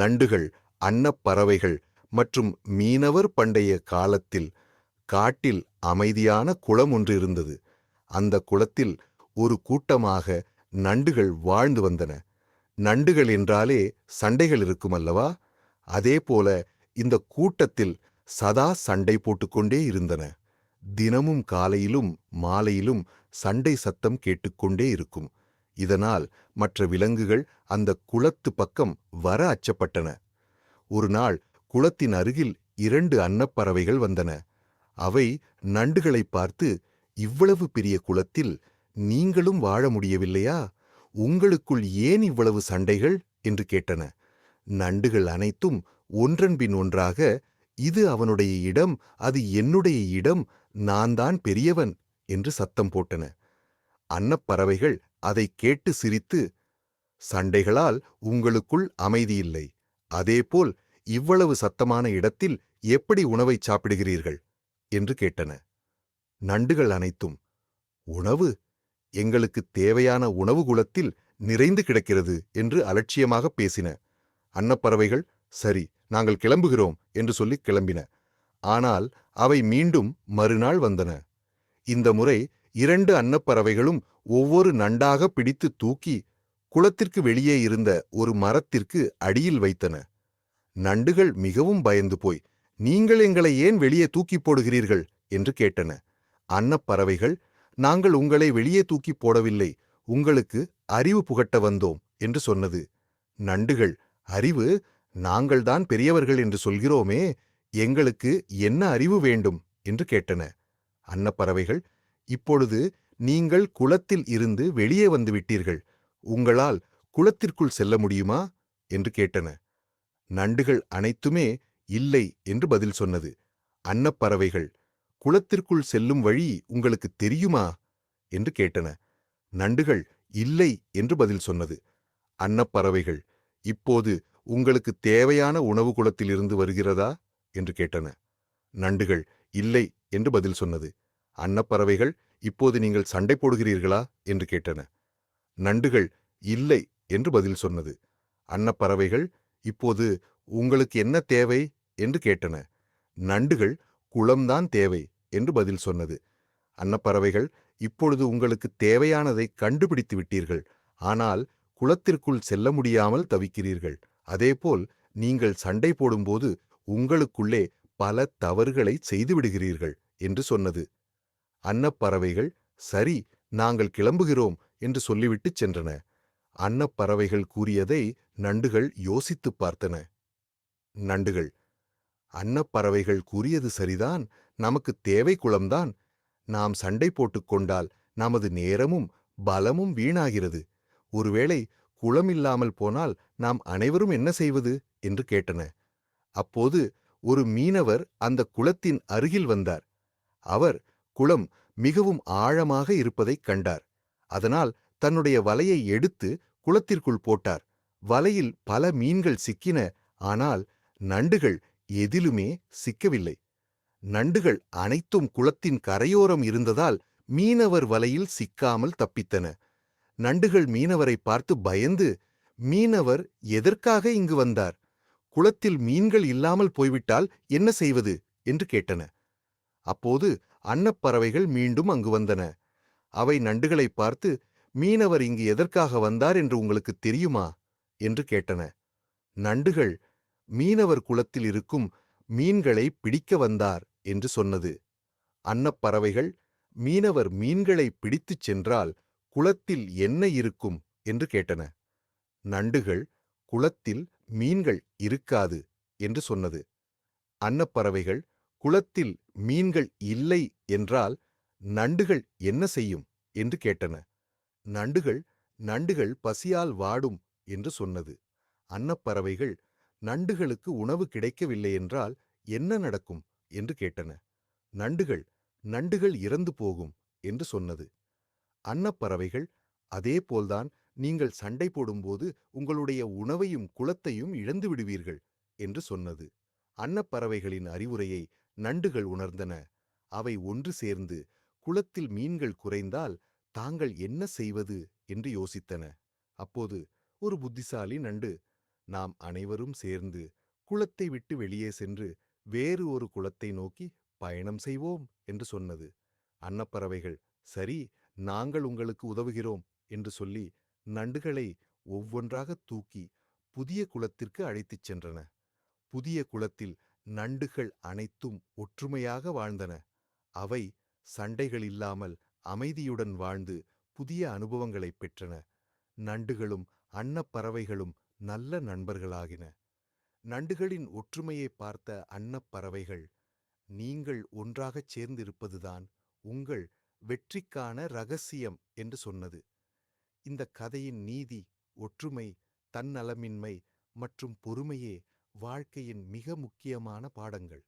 நண்டுகள் அன்னப்பறவைகள் மற்றும் மீனவர் பண்டைய காலத்தில் காட்டில் அமைதியான குளம் ஒன்று இருந்தது. அந்த குளத்தில் ஒரு கூட்டமாக நண்டுகள் வாழ்ந்து வந்தன. நண்டுகள் என்றாலே சண்டைகள் இருக்கும் அல்லவா? அதேபோல இந்த கூட்டத்தில் சதா சண்டை போட்டுக்கொண்டே இருந்தன. தினமும் காலையிலும் மாலையிலும் சண்டை சத்தம் கேட்டுக்கொண்டே இருக்கும். இதனால் மற்ற விலங்குகள் அந்த குளத்து பக்கம் வர அச்சப்பட்டன. ஒரு நாள் குளத்தின் அருகில் இரண்டு அன்னப்பறவைகள் வந்தன. அவை நண்டுகளை பார்த்து இவ்வளவு பெரிய குளத்தில் நீங்களும் வாழ முடியவில்லையா? உங்களுக்குள் ஏன் இவ்வளவு சண்டைகள்? என்று கேட்டன. நண்டுகள் அனைத்தும் ஒன்றன்பின் ஒன்றாக இது அவனுடைய இடம் அது என்னுடைய இடம் நான் தான் பெரியவன் என்று சத்தம் போட்டன. அன்னப்பறவைகள் அதை கேட்டு சிரித்து சண்டைகளால் உங்களுக்குள் அமைதியில்லை அதேபோல் இவ்வளவு சத்தமான இடத்தில் எப்படி உணவை சாப்பிடுகிறீர்கள்? என்று கேட்டன. நண்டுகள் அனைத்தும் உணவு? எங்களுக்கு தேவையான உணவு குலத்தில் நிறைந்து கிடக்கிறது என்று அலட்சியமாக பேசின. அன்னப்பறவைகள்? சரி நாங்கள் கிளம்புகிறோம் என்று சொல்லி கிளம்பின. ஆனால் அவை மீண்டும் மறுநாள் வந்தன. இந்த முறை இரண்டு அன்னப்பறவைகளும் ஒவ்வொரு நண்டாக பிடித்து தூக்கி குளத்திற்கு வெளியே இருந்த ஒரு மரத்திற்கு அடியில் வைத்தன. நண்டுகள் மிகவும் பயந்து போய் நீங்கள் எங்களை ஏன் வெளியே தூக்கி போடுகிறீர்கள்? என்று கேட்டன. அன்னப்பறவைகள் நாங்கள் உங்களை வெளியே தூக்கி போடவில்லை. உங்களுக்கு அறிவு புகட்ட வந்தோம் என்று சொன்னது. நண்டுகள் அறிவு? நாங்கள்தான் பெரியவர்கள் என்று சொல்கிறோமே எங்களுக்கு என்ன அறிவு வேண்டும்? என்று கேட்டன. அன்னப்பறவைகள் இப்பொழுது நீங்கள் குளத்தில் இருந்து வெளியே வந்துவிட்டீர்கள் உங்களால் குளத்திற்குள் செல்ல முடியுமா? என்று கேட்டன. நண்டுகள் அனைத்துமே இல்லை என்று பதில் சொன்னது. அன்னப்பறவைகள் குளத்திற்குள் செல்லும் வழி உங்களுக்கு தெரியுமா? என்று கேட்டன. நண்டுகள் இல்லை என்று பதில் சொன்னது. அன்னப்பறவைகள் இப்போது உங்களுக்கு தேவையான உணவு குளத்திலிருந்து வருகிறதா? என்று கேட்டன. நண்டுகள் இல்லை என்று பதில் சொன்னது. அன்னப்பறவைகள் இப்போது நீங்கள் சண்டை போடுகிறீர்களா? என்று கேட்டன. நண்டுகள் இல்லை என்று பதில் சொன்னது. அன்னப்பறவைகள் இப்போது உங்களுக்கு என்ன தேவை? என்று கேட்டன. நண்டுகள் குளம்தான் தேவை என்று பதில் சொன்னது. அன்னப்பறவைகள் இப்பொழுது உங்களுக்கு தேவையானதை கண்டுபிடித்து விட்டீர்கள். ஆனால் குளத்திற்குள் செல்ல முடியாமல் தவிக்கிறீர்கள். அதேபோல் நீங்கள் சண்டை போடும்போது உங்களுக்குள்ளே பல தவறுகளை செய்துவிடுகிறீர்கள் என்று சொன்னது. அன்னப்பறவைகள் சரி நாங்கள் கிளம்புகிறோம் என்று சொல்லிவிட்டுச் சென்றன. அன்னப்பறவைகள் கூறியதை நண்டுகள் யோசித்துப் பார்த்தன. நண்டுகள் அன்னப்பறவைகள் கூறியது சரிதான் நமக்கு தேவை குளம்தான். நாம் சண்டை போட்டுக் கொண்டால் நமது நேரமும் பலமும் வீணாகிறது. ஒருவேளை குளம் இல்லாமல் போனால் நாம் அனைவரும் என்ன செய்வது? என்று கேட்டன. அப்போது ஒரு மீனவர் அந்த குளத்தின் அருகில் வந்தார். அவர் குளம் மிகவும் ஆழமாக இருப்பதைக் கண்டார். அதனால் தன்னுடைய வலையை எடுத்து குளத்திற்குள் போட்டார். வலையில் பல மீன்கள் சிக்கின ஆனால் நண்டுகள் எதிலுமே சிக்கவில்லை. நண்டுகள் அனைத்தும் குளத்தின் கரையோரம் இருந்ததால் மீனவர் வலையில் சிக்காமல் தப்பித்தன. நண்டுகள் மீனவரை பார்த்து பயந்து மீனவர் எதற்காக இங்கு வந்தார்? குளத்தில் மீன்கள் இல்லாமல் போய்விட்டால் என்ன செய்வது? என்று கேட்டன. அப்போது அன்னப்பறவைகள் மீண்டும் அங்கு வந்தன. அவை நண்டுகளை பார்த்து மீனவர் இங்கு எதற்காக வந்தார் என்று உங்களுக்கு தெரியுமா? என்று கேட்டன. நண்டுகள் மீனவர் குளத்தில் இருக்கும் மீன்களை பிடிக்க வந்தார் என்று சொன்னது. அன்னப்பறவைகள் மீனவர் மீன்களை பிடித்துச் சென்றால் குளத்தில் என்ன இருக்கும்? என்று கேட்டன. நண்டுகள் குளத்தில் மீன்கள் இருக்காது என்று சொன்னது. அன்னப்பறவைகள் குளத்தில் மீன்கள் இல்லை என்றால் நண்டுகள் என்ன செய்யும்? என்று கேட்டன. நண்டுகள் நண்டுகள் பசியால் வாடும் என்று சொன்னது. அன்னப்பறவைகள் நண்டுகளுக்கு உணவு கிடைக்கவில்லை என்றால் என்ன நடக்கும்? என்று கேட்டன. நண்டுகள் நண்டுகள் இறந்து போகும் என்று சொன்னது. அன்னப்பறவைகள் அதேபோல்தான் நீங்கள் சண்டை போடும்போது உங்களுடைய உணவையும் குலத்தையும் இழந்து விடுவீர்கள் என்று சொன்னது. அன்னப்பறவைகளின் அறிவுரையை நண்டுகள் உணர்ந்தன. அவை ஒன்று சேர்ந்து குளத்தில் மீன்கள் குறைந்தால் தாங்கள் என்ன செய்வது? என்று யோசித்தன. அப்போது ஒரு புத்திசாலி நண்டு நாம் அனைவரும் சேர்ந்து குளத்தை விட்டு வெளியே சென்று வேறு ஒரு குளத்தை நோக்கி பயணம் செய்வோம் என்று சொன்னது. அன்னப்பறவைகள் சரி நாங்கள் உங்களுக்கு உதவுகிறோம் என்று சொல்லி நண்டுகளை ஒவ்வொன்றாக தூக்கி புதிய குளத்திற்கு அழைத்துச் சென்றன. புதிய குளத்தில் நண்டுகள் அனைத்தும் ஒற்றுமையாக வாழ்ந்தன. அவை சண்டைகள் இல்லாமல் அமைதியுடன் வாழ்ந்து புதிய அனுபவங்களைப் பெற்றன. நண்டுகளும் அன்னப்பறவைகளும் நல்ல நண்பர்களாகின. நண்டுகளின் ஒற்றுமையை பார்த்த அன்னப்பறவைகள் நீங்கள் ஒன்றாகச் சேர்ந்திருப்பதுதான் உங்கள் வெற்றிக்கான ரகசியம் என்று சொன்னது. இந்த கதையின் நீதி ஒற்றுமை தன்னலமின்மை மற்றும் பொறுமையே வாழ்க்கையின் மிக முக்கியமான பாடங்கள்.